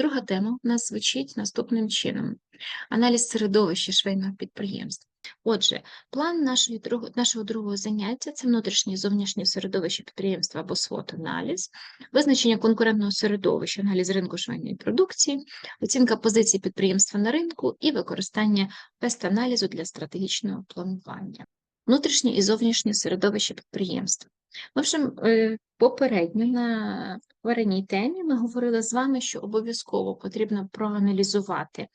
друга тема у нас звучить наступним чином: аналіз середовища швейного підприємства. Отже, план нашої нашого другого заняття це внутрішнє і зовнішнє середовище підприємства або SWOT-аналіз, визначення конкурентного середовища, аналіз ринку швейної продукції, оцінка позицій підприємства на ринку і використання тест-аналізу для стратегічного планування. Внутрішнє і зовнішнє середовище підприємства. Ми вже е, попередньо на попередній темі ми говорили з вами, що обов'язково потрібно проаналізувати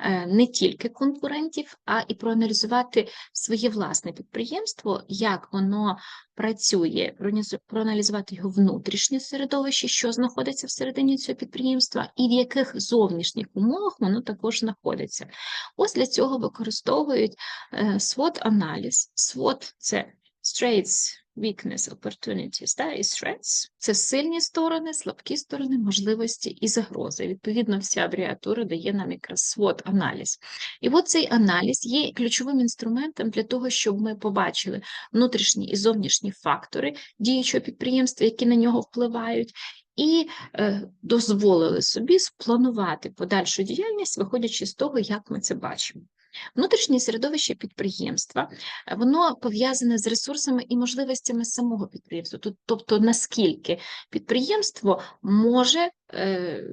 е, не тільки конкурентів, а і проаналізувати своє власне підприємство, як воно працює, проаналізу- проаналізувати його внутрішнє середовище, що знаходиться всередині цього підприємства, і в яких зовнішніх умовах воно також знаходиться. Ось для цього використовують е, SWOT-аналіз. SWOT – це Strengths, Weakness, Opportunities та, і Threats – це сильні сторони, слабкі сторони, можливості і загрози. Відповідно, вся абревіатура дає нам якраз SWOT-аналіз. І от цей аналіз є ключовим інструментом для того, щоб ми побачили внутрішні і зовнішні фактори діючого підприємства, які на нього впливають, і е, дозволили собі спланувати подальшу діяльність, виходячи з того, як ми це бачимо. Внутрішнє середовище підприємства е, воно пов'язане з ресурсами і можливостями самого підприємства, тобто наскільки підприємство може е,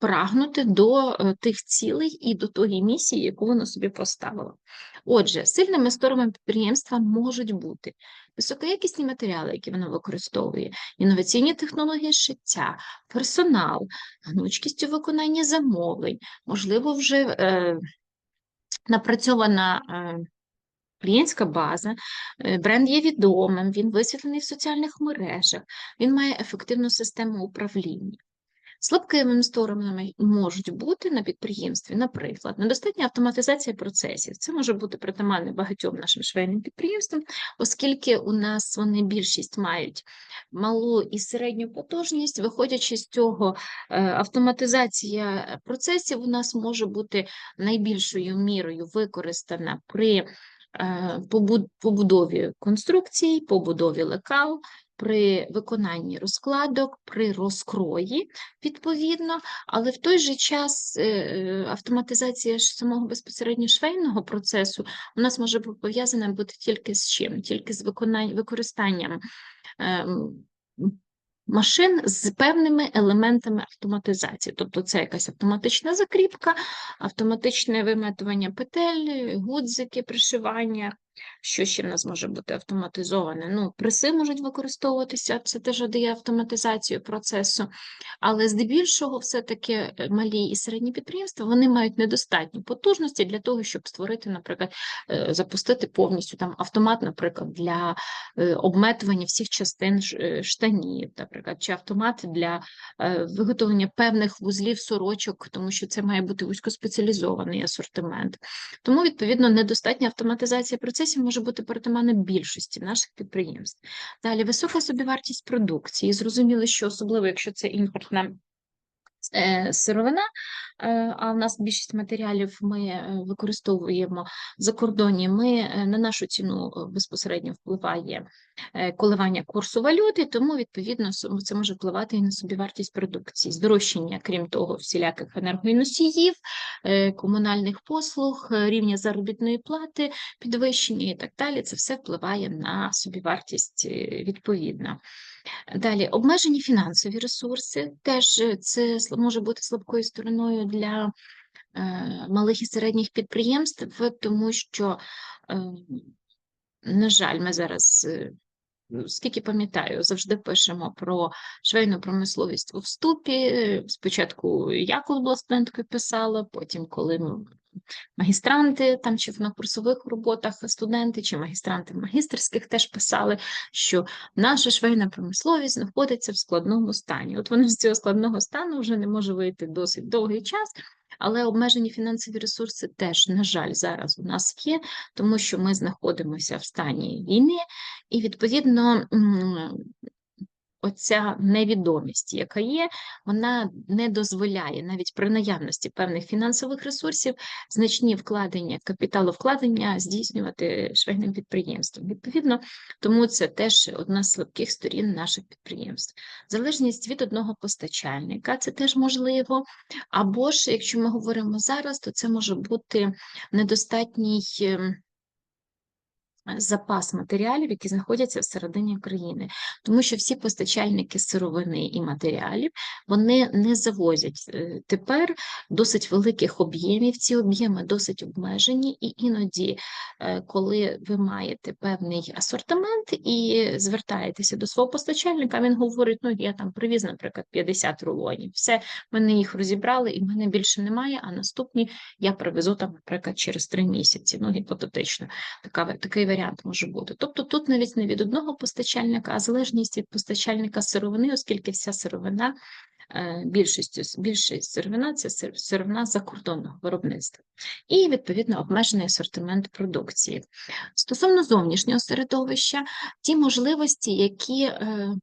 прагнути до е, тих цілей і до тої місії, яку воно собі поставило. Отже, сильними сторонами підприємства можуть бути високоякісні матеріали, які воно використовує, інноваційні технології шиття, персонал, гнучкість у виконанні замовлень, можливо, вже е, напрацьована е, клієнтська база, е, бренд є відомим, він висвітлений в соціальних мережах, він має ефективну систему управління. Слабкими сторонами можуть бути на підприємстві, наприклад, недостатня автоматизація процесів. Це може бути притаманне багатьом нашим швейним підприємствам, оскільки у нас вони більшість мають малу і середню потужність. Виходячи з цього, е, автоматизація процесів у нас може бути найбільшою мірою використана при е, побудові конструкцій, побудові лекал, при виконанні розкладок, при розкрої, відповідно, але в той же час е, автоматизація самого безпосередньо швейного процесу у нас може пов'язана бути тільки з чим? Тільки з використанням ем, машин з певними елементами автоматизації. Тобто це якась автоматична закріпка, автоматичне виметування петель, гудзики, пришивання. Що ще в нас може бути автоматизоване? Ну, преси можуть використовуватися, це теж дає автоматизацію процесу, але здебільшого все-таки е, малі і середні підприємства вони мають недостатньо потужності для того, щоб створити, наприклад, е, запустити повністю там автомат, наприклад, для е, обметування всіх частин штанів, наприклад, чи автомат для виготовлення певних вузлів сорочок, тому що це має бути вузькоспеціалізований асортимент. Тому, відповідно, недостатня автоматизація процесів може бути притаманна більшості наших підприємств. Далі висока собівартість продукції. Зрозуміло, що особливо, якщо це імпортна е, сировина, е, а в нас більшість матеріалів ми е, використовуємо за кордоні, ми на нашу ціну безпосередньо впливає коливання курсу валюти, тому відповідно це може впливати і на собівартість продукції. Здорожчання, крім того, всіляких енергоносіїв, е, комунальних послуг, е, рівня заробітної плати, підвищення і так далі. Це все впливає на собівартість е, відповідно. Далі обмежені фінансові ресурси. Теж е, це може бути слабкою стороною для е, малих і середніх підприємств, тому що, е, на жаль, ми зараз. Скільки пам'ятаю, завжди пишемо про швейну промисловість у вступі. Спочатку я, коли була студенткою, писала, потім, коли магістранти там чи на курсових роботах студенти, чи магістранти магістерських теж писали, що наша швейна промисловість знаходиться в складному стані. От вона з цього складного стану вже не може вийти досить довгий час. Але обмежені фінансові ресурси теж, на жаль, зараз у нас є, тому що ми знаходимося в стані війни, і відповідно оця невідомість, яка є, вона не дозволяє навіть при наявності певних фінансових ресурсів значні вкладення, капіталовкладення здійснювати швейним підприємством. Відповідно, тому це теж одна з слабких сторін наших підприємств. Залежність від одного постачальника це теж можливо. Або ж, якщо ми говоримо зараз, то це може бути недостатній. Запас матеріалів, які знаходяться всередині країни, тому що всі постачальники сировини і матеріалів вони не завозять е, тепер досить великих об'ємів. Ці об'єми досить обмежені, і іноді, е, коли ви маєте певний асортимент і звертаєтеся до свого постачальника, він говорить: ну я там привіз, наприклад, 50 рулонів. Все, мене їх розібрали, і мене більше немає. А наступні я привезу там, наприклад, через три місяці. Ну, гіпотетично, така такий варіант може бути. Тобто тут навіть не від одного постачальника, а залежність від постачальника сировини, оскільки вся сировина, е, більшістю більшість сировина це сировина закордонного виробництва. І, відповідно, обмежений асортимент продукції. Стосовно зовнішнього середовища, ті можливості, які е,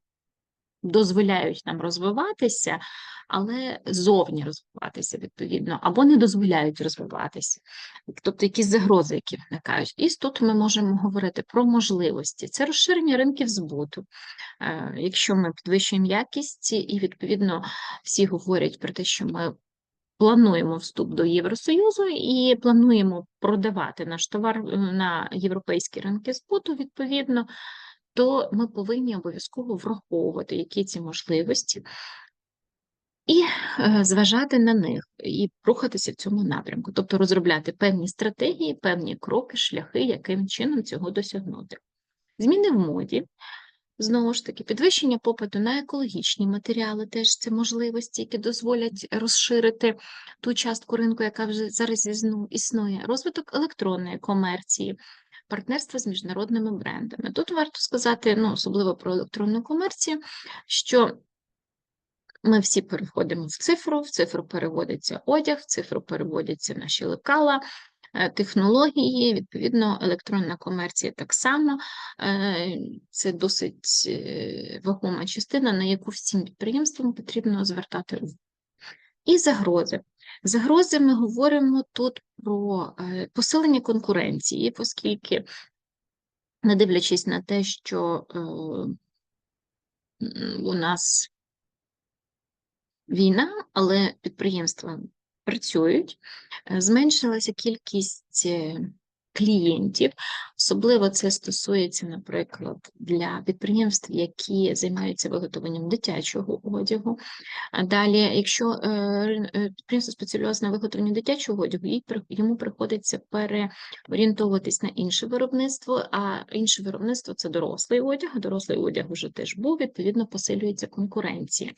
дозволяють нам розвиватися, але зовні розвиватися відповідно, або не дозволяють розвиватися, тобто якісь загрози, які виникають. І тут ми можемо говорити про можливості. Це розширення ринків збуту. Е, Якщо ми підвищуємо якість, і відповідно всі говорять про те, що ми. Плануємо вступ до Євросоюзу і плануємо продавати наш товар е, на європейські ринки збуту, відповідно, то ми повинні обов'язково враховувати, які ці можливості, і е, зважати на них, і рухатися в цьому напрямку, тобто розробляти певні стратегії, певні кроки, шляхи, яким чином цього досягнути. Зміни в моді. Знову ж таки, підвищення попиту на екологічні матеріали теж це можливості, які дозволять розширити ту частку ринку, яка вже зараз існує. Розвиток електронної комерції, партнерство з міжнародними брендами. Тут варто сказати, ну, особливо про електронну комерцію, що ми всі переходимо в цифру, в цифру переводиться одяг, в цифру переводяться наші лекала, е, технології, відповідно, електронна комерція так само. Е, Це досить е, вагома частина, на яку всім підприємствам потрібно звертати увагу. І загрози. Загрози ми говоримо тут про е, посилення конкуренції, оскільки, не дивлячись на те, що е, у нас війна, але підприємства працюють, е, зменшилася кількість клієнтів. Особливо це стосується, наприклад, для підприємств, які займаються виготовленням дитячого одягу. А далі, якщо е, е, підприємство спеціалізується на виготовленні дитячого одягу, йому приходиться переорієнтовуватись на інше виробництво, а інше виробництво це дорослий одяг. Дорослий одяг вже теж був, відповідно, посилюється конкуренція.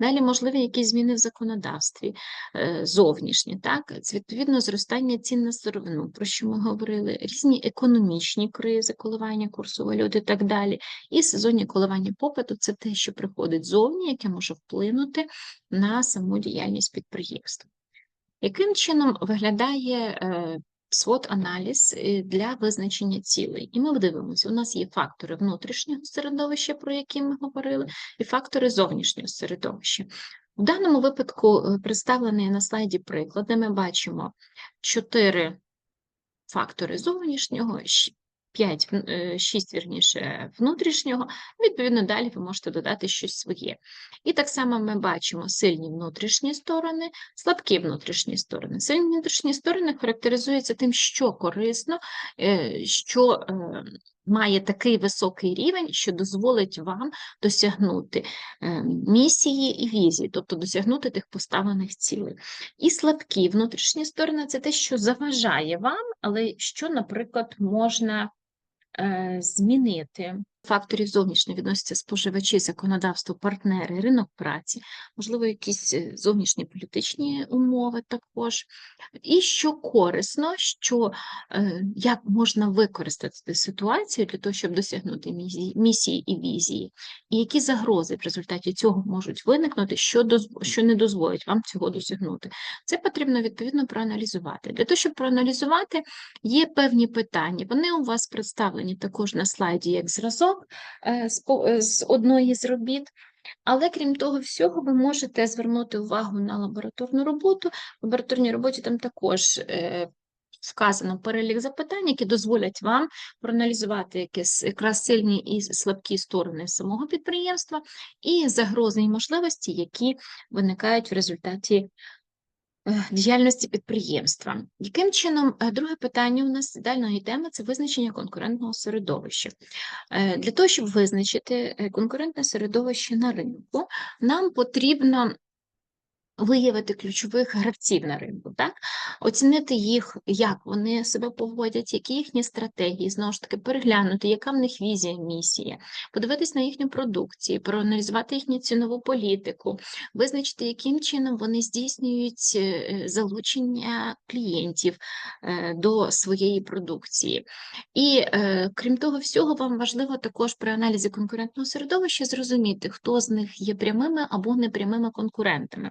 Далі можливі якісь зміни в законодавстві е, зовнішні, так, це відповідно зростання цін на сировину, про що ми говорили, різні економічні кризи, коливання курсу валют і так далі. І сезонні коливання попиту це те, що приходить зовні, яке може вплинути на саму діяльність підприємства. Яким чином виглядає е, SWOT-аналіз е, для визначення цілей? І ми дивимося, у нас є фактори внутрішнього середовища, про які ми говорили, і фактори зовнішнього середовища. В даному випадку е, представлений на слайді приклади, ми бачимо чотири фактори зовнішнього, щ- п'ять, м, е, шість, вірніше, внутрішнього, відповідно, далі ви можете додати щось своє. І так само ми бачимо сильні внутрішні сторони, слабкі внутрішні сторони. Сильні внутрішні сторони характеризуються тим, що корисно, е, що е, має такий високий рівень, що дозволить вам досягнути е, місії і візії, тобто досягнути тих поставлених цілей. І слабкі внутрішні сторони це те, що заважає вам, але що, наприклад, можна е, змінити. Факторів зовнішньо відносяться споживачі, законодавство, партнери, ринок праці, можливо, якісь е, зовнішні політичні умови також. І що корисно, що е, як можна використати ситуацію для того, щоб досягнути місії, і візії, і які загрози в результаті цього можуть виникнути, що, що не дозволить вам цього досягнути. Це потрібно відповідно проаналізувати. Для того, щоб проаналізувати, є певні питання. Вони у вас представлені також на слайді як зразок. Зразок е, е, з одної з робіт. Але крім того всього, ви можете звернути увагу на лабораторну роботу. В лабораторній роботі там також е, вказано перелік запитань, які дозволять вам проаналізувати якісь якраз сильні і слабкі сторони самого підприємства і загрози і можливості, які виникають в результаті діяльності підприємства. Яким чином, е, друге питання у нас дальної теми це визначення конкурентного середовища. Е, Для того, щоб визначити е, конкурентне середовище на ринку, нам потрібно виявити ключових гравців на ринку, так? оцінити їх, як вони себе поводять, які їхні стратегії, знову ж таки, переглянути, яка в них візія, місія, подивитись на їхню продукцію, проаналізувати їхню цінову політику, визначити, яким чином вони здійснюють е, залучення клієнтів е, до своєї продукції. І е, крім того всього, вам важливо також при аналізі конкурентного середовища зрозуміти, хто з них є прямими або непрямими конкурентами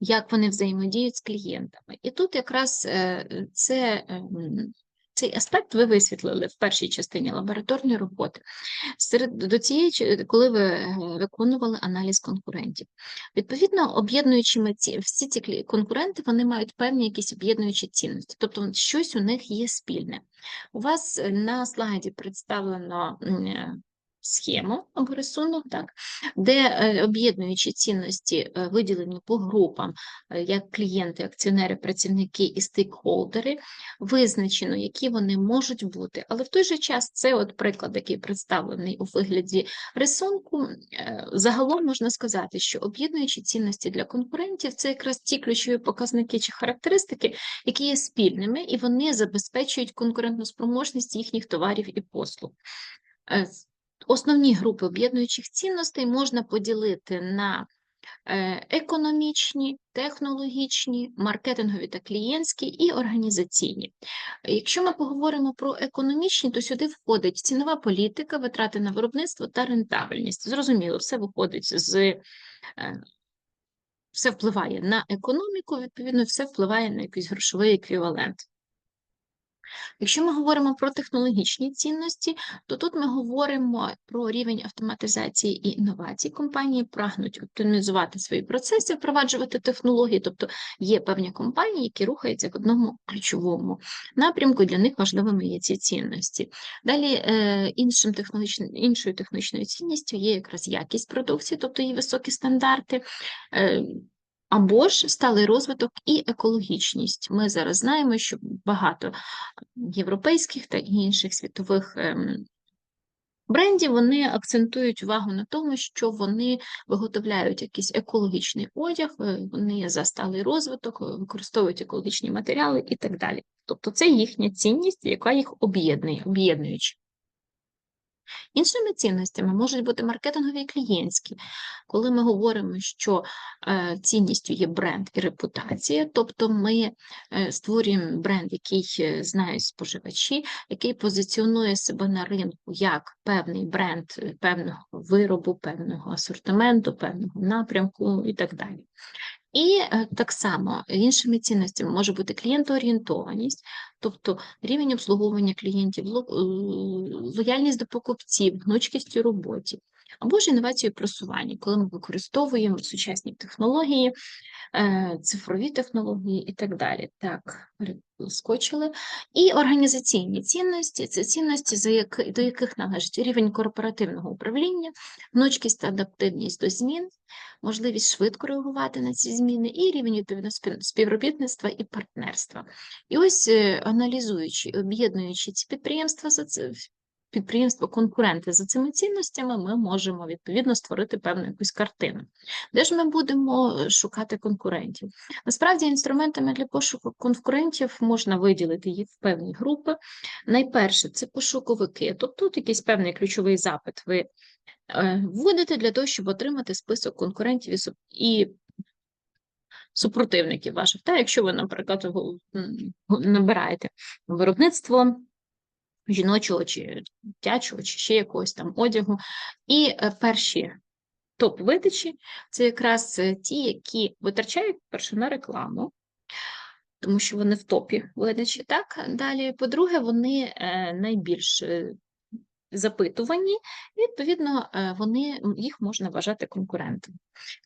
як вони взаємодіють з клієнтами. І тут якраз е, це, ем, цей аспект ви висвітлили в першій частині лабораторної роботи. Серед до цієї, коли ви е, виконували аналіз конкурентів. Відповідно, об'єднуючими ці всі ці конкуренти вони мають певні якісь об'єднуючі цінності, тобто щось у них є спільне. У вас на слайді представлено е, схему або рисунок, так, де е, об'єднуючі цінності е, виділені по групам, е, як клієнти, акціонери, працівники і стейкхолдери, визначено, які вони можуть бути. Але в той же час це от приклад, який представлений у вигляді рисунку. Загалом можна сказати, що об'єднуючі цінності для конкурентів це якраз ті ключові показники чи характеристики, які є спільними, і вони забезпечують конкурентну спроможність їхніх товарів і послуг. Основні групи об'єднуючих цінностей можна поділити на е, економічні, технологічні, маркетингові та клієнтські і організаційні. Якщо ми поговоримо про економічні, то сюди входить цінова політика, витрати на виробництво та рентабельність. Зрозуміло, все виходить з е, все впливає на економіку, відповідно, все впливає на якийсь грошовий еквівалент. Якщо ми говоримо про технологічні цінності, то тут ми говоримо про рівень автоматизації і інновацій. Компанії прагнуть оптимізувати свої процеси, впроваджувати технології, тобто є певні компанії, які рухаються в одному ключовому напрямку, для них важливими є ці цінності. Далі е, іншим технологічним, іншою технічною цінністю є якраз якість продукції, тобто її високі стандарти. Або ж сталий розвиток і екологічність. Ми зараз знаємо, що багато європейських та інших світових ем, брендів вони акцентують увагу на тому, що вони виготовляють якийсь екологічний одяг, е, вони за сталий розвиток, е, використовують екологічні матеріали і так далі. Тобто це їхня цінність, яка їх об'єднує, об'єднуючи. Іншими цінностями можуть бути маркетингові і клієнтські. Коли ми говоримо, що е, цінністю є бренд і репутація, тобто ми е, створюємо бренд, який е, знають споживачі, який позиціонує себе на ринку як певний бренд певного виробу, певного асортименту, певного напрямку і так далі. І е, так само іншими цінностями може бути клієнтоорієнтованість, тобто рівень обслуговування клієнтів, е, лояльність до покупців, гнучкість у роботі, або ж інновацію просування, коли ми використовуємо сучасні технології, е, цифрові технології і так далі. Так, скочили. І організаційні цінності це цінності, до яких належить рівень корпоративного управління, гнучкість та адаптивність до змін, можливість швидко реагувати на ці зміни і рівень відповідно співробітництва і партнерства. І ось е, аналізуючи, об'єднуючи ці підприємства за це. Підприємства конкуренти за цими цінностями, ми можемо відповідно створити певну якусь картину. Де ж ми будемо е, шукати конкурентів? Насправді, інструментами для пошуку конкурентів можна виділити їх в певні групи. Найперше це пошуковики, тобто тут якийсь певний ключовий запит ви е, вводите для того, щоб отримати список конкурентів і, супротивників ваших. Та, якщо ви, наприклад, набираєте виробництво жіночого чи дитячого, чи ще якогось там одягу, і е, перші топ видачі це якраз е, ті, які витрачають перше на рекламу, тому що вони в топі видачі. Так далі, по-друге, вони найбільш запитувані, відповідно, е, вони, їх можна вважати конкурентами.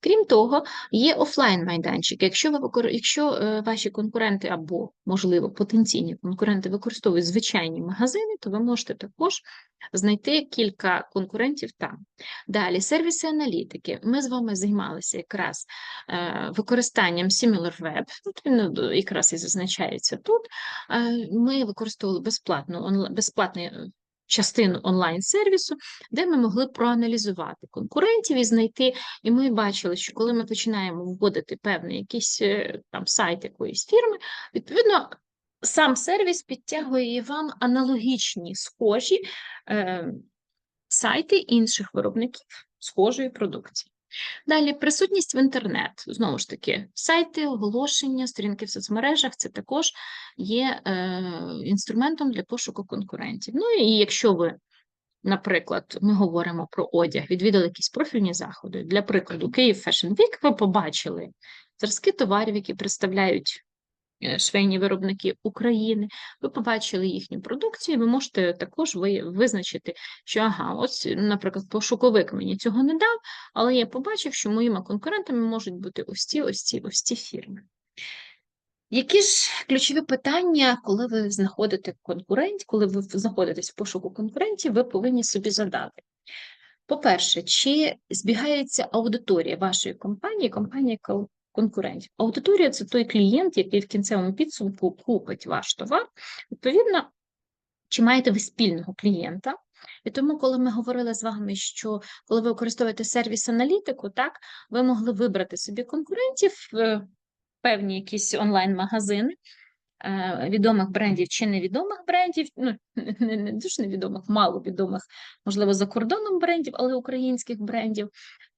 Крім того, є офлайн-майданчик. Якщо, ви, якщо е, ваші конкуренти або, можливо, потенційні конкуренти використовують звичайні магазини, то ви можете також знайти кілька конкурентів там. Далі, сервіси аналітики. Ми з вами займалися якраз е, використанням SimilarWeb, він якраз і зазначається тут. Ми використовували безплатну, безплатний частину онлайн-сервісу, де ми могли проаналізувати конкурентів і знайти. І ми бачили, що коли ми починаємо вводити певний якийсь е, там сайт якоїсь фірми, відповідно. Сам сервіс підтягує вам аналогічні схожі е, сайти інших виробників схожої продукції. Далі присутність в інтернет. Знову ж таки, сайти, оголошення, сторінки в соцмережах це також є е, інструментом для пошуку конкурентів. Ну і якщо ви, наприклад, ми говоримо про одяг, відвідали якісь профільні заходи, для прикладу, Київ Fashion Week, ви побачили зразки товарів, які представляють швейні виробники України, ви побачили їхню продукцію, ви можете також визначити, що ага, ось, наприклад, пошуковик мені цього не дав, але я побачив, що моїми конкурентами можуть бути ось ці, ось ці, ось ці фірми. Які ж ключові питання, коли ви знаходите конкурентів, коли ви знаходитесь в пошуку конкурентів, ви повинні собі задати? По-перше, чи збігається аудиторія вашої компанії, кон- конкурентів? Аудиторія це той клієнт, який в кінцевому підсумку купить ваш товар. Відповідно, чи маєте ви спільного клієнта? І тому, коли ми говорили з вами, що коли ви використовуєте сервіс аналітику, так ви могли вибрати собі конкурентів, е, певні якісь онлайн-магазини відомих брендів чи невідомих брендів, ну не, дуже невідомих, маловідомих, можливо, за кордоном брендів, але українських брендів,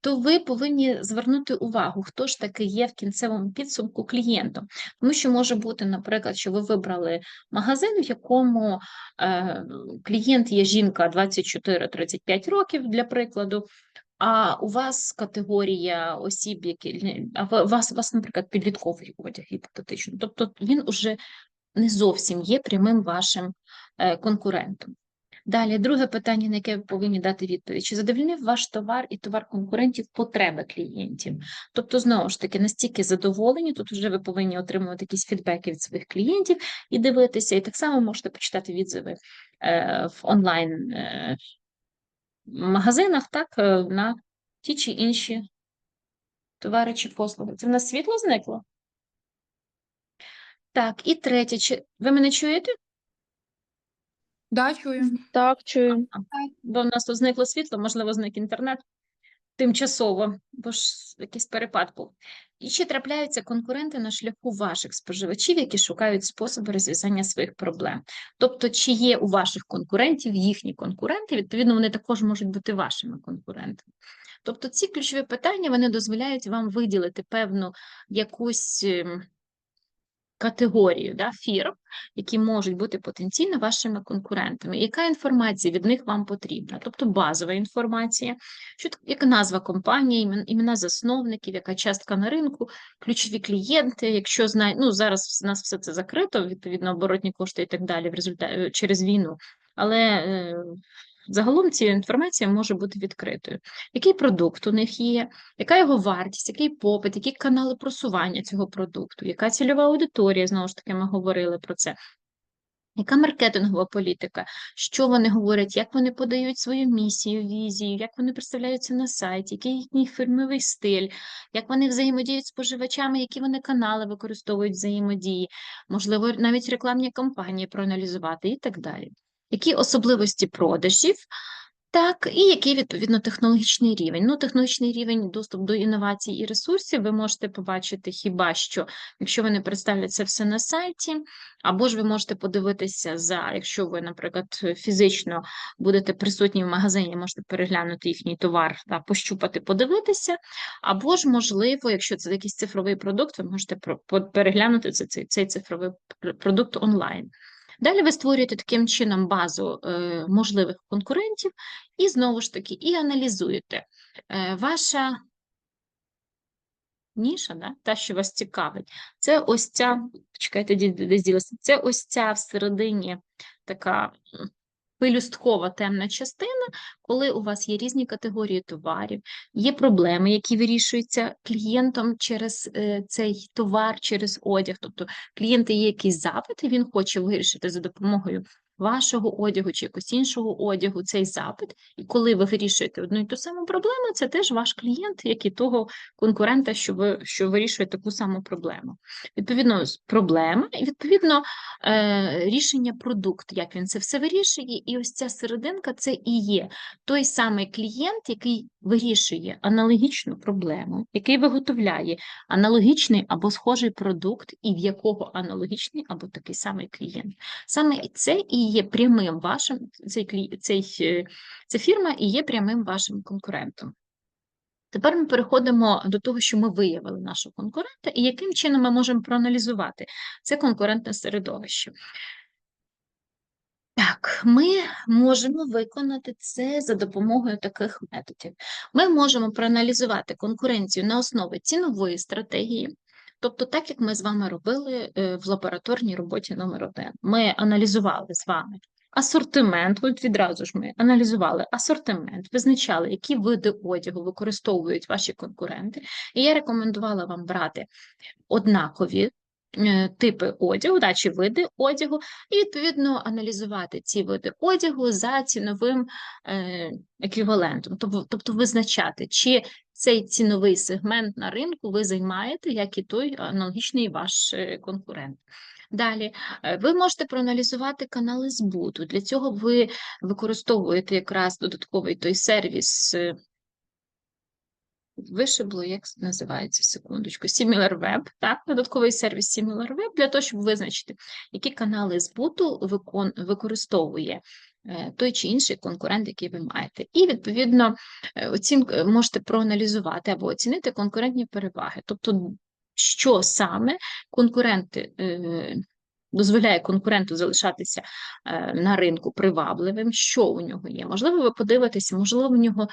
то ви повинні звернути увагу, хто ж таки є в кінцевому підсумку клієнтом. Тому що може бути, наприклад, що ви вибрали магазин, в якому е, клієнт є жінка 24-35 років, для прикладу. А у вас категорія осіб, які а ва- вас, вас, наприклад, підлітковий одяг гіпотетично. Тобто він уже не зовсім є прямим вашим е, конкурентом. Далі, друге питання, на яке ви повинні дати відповідь: чи задовольнив ваш товар і товар конкурентів потреби клієнтів? Тобто, знову ж таки, настільки задоволені, тут вже ви повинні отримувати якісь фідбеки від своїх клієнтів і дивитися, і так само можете почитати відзиви е, в онлайн е, магазинах, так, е, на ті чи інші товари чи послуги. Це в нас світло зникло? Так, і третє, чи ви мене чуєте? Да, чую. Так, чую. Бо в нас тут зникло світло, можливо, зник інтернет тимчасово, бо ж якийсь перепад був. І ще трапляються конкуренти на шляху ваших споживачів, які шукають способи розв'язання своїх проблем. Тобто, чи є у ваших конкурентів їхні конкуренти, відповідно, вони також можуть бути вашими конкурентами. Тобто, ці ключові питання вони дозволяють вам виділити певну якусь. Категорію да, фірм, які можуть бути потенційно вашими конкурентами. Яка інформація від них вам потрібна? Тобто базова інформація, що яка назва компанії, імена засновників, яка частка на ринку, ключові клієнти. Якщо знає, ну зараз в нас все це закрито, відповідно, оборотні кошти і так далі в результаті через війну. Але е, загалом ця інформація може бути відкритою. Який продукт у них є, яка його вартість, який попит, які канали просування цього продукту, яка цільова аудиторія, знову ж таки, ми говорили про це. Яка маркетингова політика? Що вони говорять, як вони подають свою місію, візію, як вони представляються на сайті, який їхній фірмовий стиль, як вони взаємодіють з споживачами, які вони канали використовують взаємодії, можливо, навіть рекламні кампанії проаналізувати і так далі. Які особливості продажів, так, і який відповідно технологічний рівень. Ну, технологічний рівень, доступ до інновацій і ресурсів ви можете побачити хіба що, якщо вони представлять це все на сайті, або ж ви можете подивитися за, якщо ви, наприклад, фізично будете присутні в магазині, можете переглянути їхній товар та пощупати, подивитися, або ж, можливо, якщо це якийсь цифровий продукт, ви можете переглянути цей, цей, цифровий продукт онлайн. Далі ви створюєте таким чином базу е, можливих конкурентів, і знову ж таки, і аналізуєте. Е, ваша ніша, да, та, що вас цікавить, це ось ця, чекайте, де- ділася, це ось ця всередині така пелюсткова темна частина, коли у вас є різні категорії товарів, є проблеми, які вирішуються клієнтом через е, цей товар, через одяг. Тобто клієнти є якийсь запит, і він хоче вирішити за допомогою вашого одягу чи якогось іншого одягу цей запит. І коли ви вирішуєте одну і ту саму проблему, це теж ваш клієнт, як і того конкурента, що ви що вирішує таку саму проблему. Відповідно, проблема і відповідно е, рішення продукт, як він це все вирішує, і ось ця серединка це і є той самий клієнт, який вирішує аналогічну проблему, який виготовляє аналогічний або схожий продукт, і в якого аналогічний або такий самий клієнт. Саме це і є прямим вашим, цей, цей, е, ця фірма і є прямим вашим конкурентом. Тепер ми переходимо до того, що ми виявили нашого конкурента, і яким чином ми можемо проаналізувати це конкурентне середовище. Так, ми можемо виконати це за допомогою таких методів. Ми можемо проаналізувати конкуренцію на основі цінової стратегії, тобто так, як ми з вами робили е, в лабораторній роботі номер 1 Ми аналізували з вами асортимент, от відразу ж ми аналізували асортимент, визначали, які види одягу використовують ваші конкуренти, і я рекомендувала вам брати однакові типи одягу, да, чи види одягу, і відповідно аналізувати ці види одягу за ціновим е, еквівалентом, тобто, тобто визначати, чи цей ціновий сегмент на ринку ви займаєте, як і той аналогічний ваш е, конкурент. Далі, е, ви можете проаналізувати канали збуту. Для цього ви використовуєте якраз додатковий той сервіс. Вишибло, як називається, секундочку, SimilarWeb, так, додатковий сервіс SimilarWeb для того, щоб визначити, які канали збуту викон, використовує е, той чи інший конкурент, який ви маєте. І, відповідно, е, оцін, е, можете проаналізувати або оцінити конкурентні переваги. Тобто, що саме конкуренти дозволяє конкуренту залишатися на ринку привабливим, що у нього є. Можливо, ви подивитеся, можливо, в нього.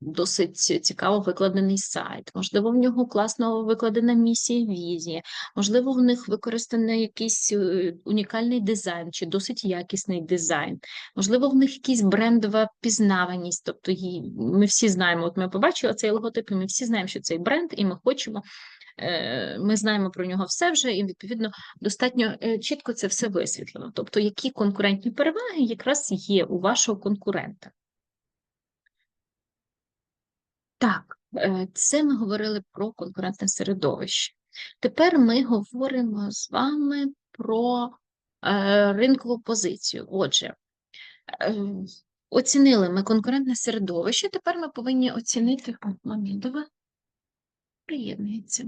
Досить цікаво викладений сайт, можливо, в нього класно викладена місія, візія, можливо, в них використаний якийсь е, унікальний дизайн чи досить якісний дизайн, можливо, в них якась брендова пізнаваність. Тобто ми всі знаємо, от ми побачили цей логотип, і ми всі знаємо, що цей бренд, і ми хочемо. е, Ми знаємо про нього все вже, і відповідно достатньо е, чітко це все висвітлено. Тобто, які конкурентні переваги якраз є у вашого конкурента. Так, е, це ми говорили про конкурентне середовище. Тепер ми говоримо з вами про е, ринкову позицію. Отже, е, оцінили ми конкурентне середовище, тепер ми повинні оцінити Мамідова. Приєднується.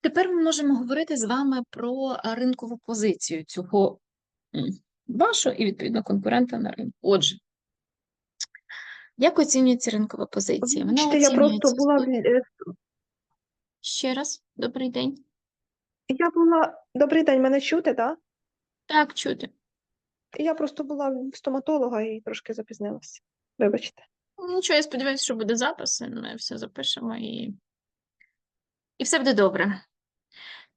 Тепер ми можемо говорити з вами про ринкову позицію цього вашого і відповідно конкурента на ринку. Отже, як оцінюється ринкова позиція? Вона Вибачте, я просто була е, ще раз. Добрий день. я була. Добрий день, мене чути, так? Так, чути. Я просто була в стоматолога і трошки запізнилася. Вибачте. Нічого, я сподіваюся, що буде запис, ми все запишемо і, і все буде добре.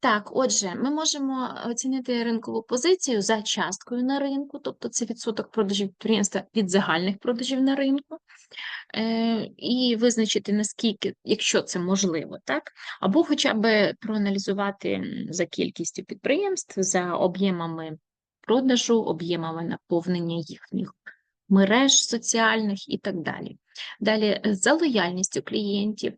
Так, отже, ми можемо оцінити ринкову позицію за часткою на ринку, тобто це відсоток продажів підприємства від загальних продажів на ринку, е, і визначити, наскільки, якщо це можливо, так, або хоча б проаналізувати за кількістю підприємств, за об'ємами продажу, об'ємами наповнення їхніх мереж соціальних і так далі. Далі, е, за лояльністю клієнтів,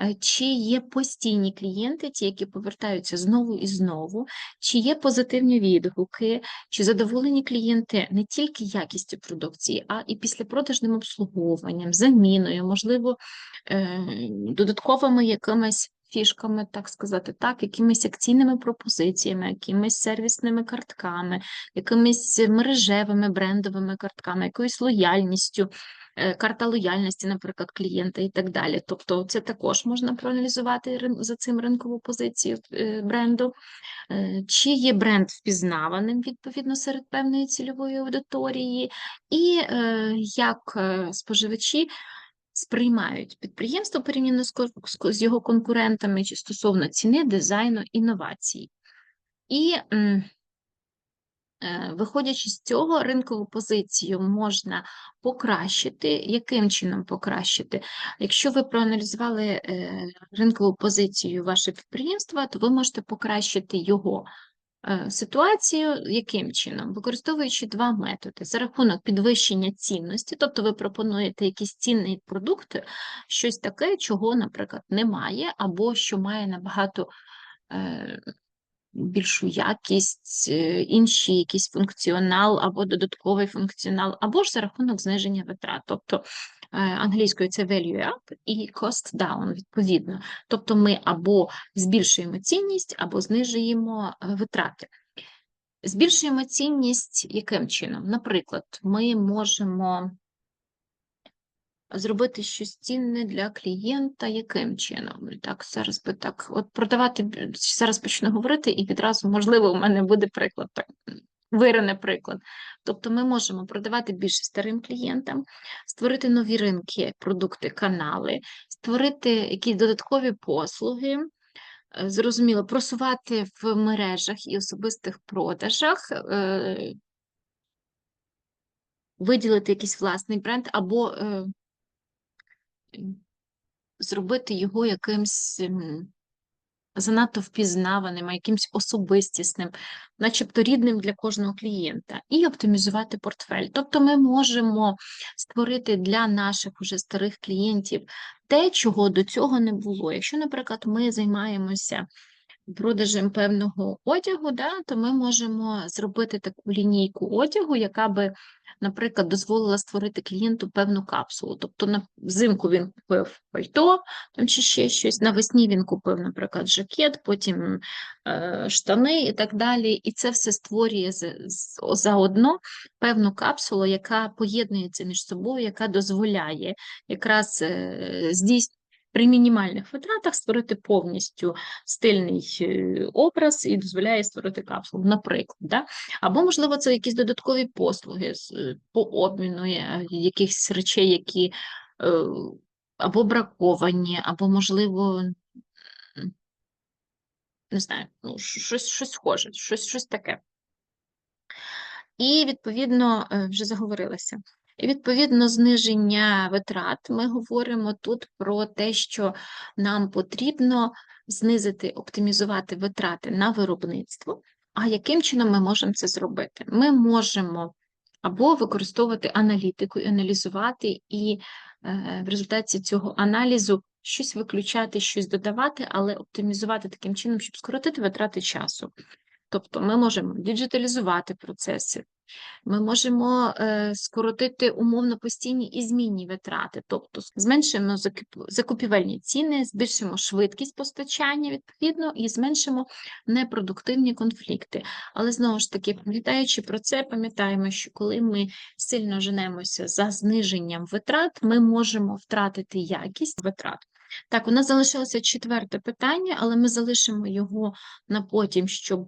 е, чи є постійні клієнти, ті, які повертаються знову і знову, чи є позитивні відгуки, чи задоволені клієнти не тільки якістю продукції, а і післяпродажним обслуговуванням, заміною, можливо, е, додатковими якимись фішками, так сказати, так, якимись акційними пропозиціями, якимись сервісними картками, якимись мережевими брендовими картками, якоюсь лояльністю, карта лояльності, наприклад, клієнта і так далі. Тобто це також можна проаналізувати за цим ринкову позицію е, бренду. Е, Чи є бренд впізнаваним відповідно серед певної цільової аудиторії, і е, як е, споживачі сприймають підприємство порівняно з його конкурентами чи стосовно ціни, дизайну, інновацій. І е, виходячи з цього, ринкову позицію можна покращити. Яким чином покращити? Якщо ви проаналізували е, ринкову позицію вашого підприємства, то ви можете покращити його е, ситуацію яким чином? Використовуючи два методи: за рахунок підвищення цінності, тобто ви пропонуєте якісь цінні продукти, щось таке, чого, наприклад, немає, або що має набагато е, більшу якість, е, інший якийсь функціонал або додатковий функціонал, або ж за рахунок зниження витрат. Тобто е, англійською це value up і cost down, відповідно. Тобто ми або збільшуємо цінність, або знижуємо е, витрати. Збільшуємо цінність яким чином? Наприклад, ми можемо зробити щось цінне для клієнта яким чином? Так, зараз би так, от продавати, зараз почну говорити, і відразу, можливо, у мене буде приклад, так, вирине приклад. Тобто ми можемо продавати більше старим клієнтам, створити нові ринки, продукти, канали, створити якісь додаткові послуги, е, зрозуміло, просувати в мережах і особистих продажах, е, виділити якийсь власний бренд або е, зробити його якимсь занадто впізнаваним, а якимсь особистісним, начебто рідним для кожного клієнта, і оптимізувати портфель. Тобто ми можемо створити для наших уже старих клієнтів те, чого до цього не було. Якщо, наприклад, ми займаємося продажем певного одягу, да, то ми можемо зробити таку лінійку одягу, яка би, наприклад, дозволила створити клієнту певну капсулу. Тобто на взимку він купив пальто там, чи ще щось, навесні він купив, наприклад, жакет, потім е, штани і так далі. І це все створює заодно певну капсулу, яка поєднується між собою, яка дозволяє якраз е, здійснити. При мінімальних витратах створити повністю стильний е, образ і дозволяє створити капсулу, наприклад. Да? Або, можливо, це якісь додаткові послуги е, по обміну е, якихось речей, які або браковані, або, можливо, не знаю, ну, щось, щось схоже, щось, щось таке. І, відповідно, вже заговорилася. І, відповідно, зниження витрат. Ми говоримо тут про те, що нам потрібно знизити, оптимізувати витрати на виробництво. А яким чином ми можемо це зробити? Ми можемо або використовувати аналітику, і аналізувати, і е, в результаті цього аналізу щось виключати, щось додавати, але оптимізувати таким чином, щоб скоротити витрати часу. Тобто ми можемо діджиталізувати процеси, ми можемо е, скоротити умовно постійні і змінні витрати, тобто зменшимо закупівельні ціни, збільшимо швидкість постачання відповідно і зменшимо непродуктивні конфлікти. Але знову ж таки, пам'ятаючи про це, пам'ятаємо, що коли ми сильно женемося за зниженням витрат, ми можемо втратити якість витрат. Так, у нас залишилося четверте питання, але ми залишимо його на потім, щоб